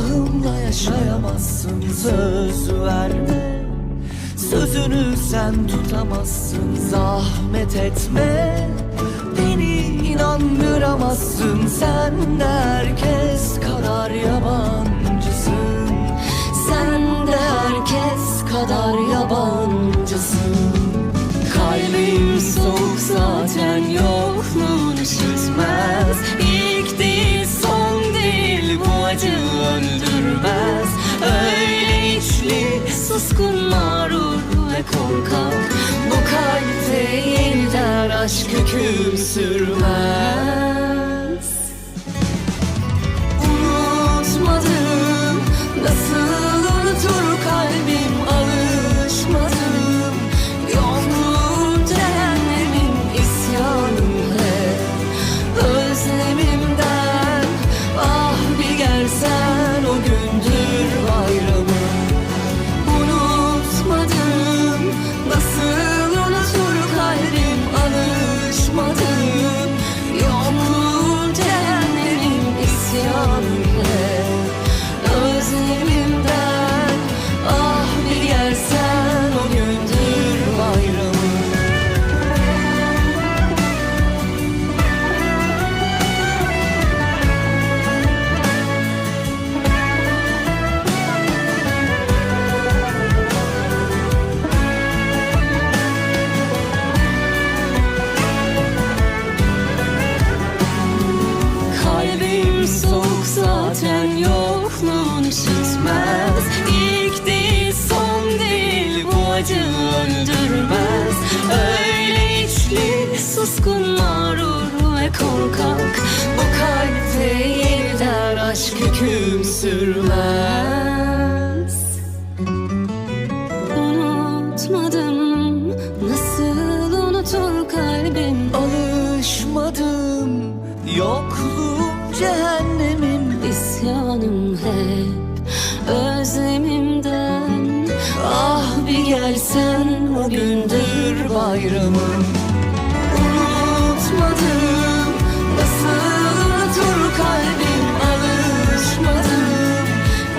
Ahımla yaşayamazsın Söz verme. Sözünü sen tutamazsın Zahmet etme. Beni inandıramazsın Sen de herkes kadar yabancısın. Sen de herkes kadar yabancısın. Kalbim soğuk zaten yokluğun suskun mağrur ve korkak. Bu kalpte yeniden aşk hüküm sürmez acı öldürmez. Öyle içli suskun mağrur ve korkak. Bu kalpte yeniden aşk hüküm sürmez. Unutmadım Nasıl unutur kalbim? Alışmadım yokluğum cehennemim. İsyanım hep Özlemimden. Ah gelsen o gündür bayramım Unutmadım nasıl unutur kalbim alışmadım.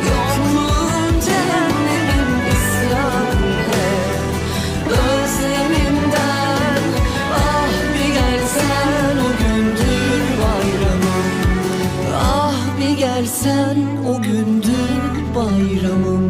Yokluğun cehennemim isyanım ah bir gelsen o gündür bayramım Ah bir gelsen o gündür bayramım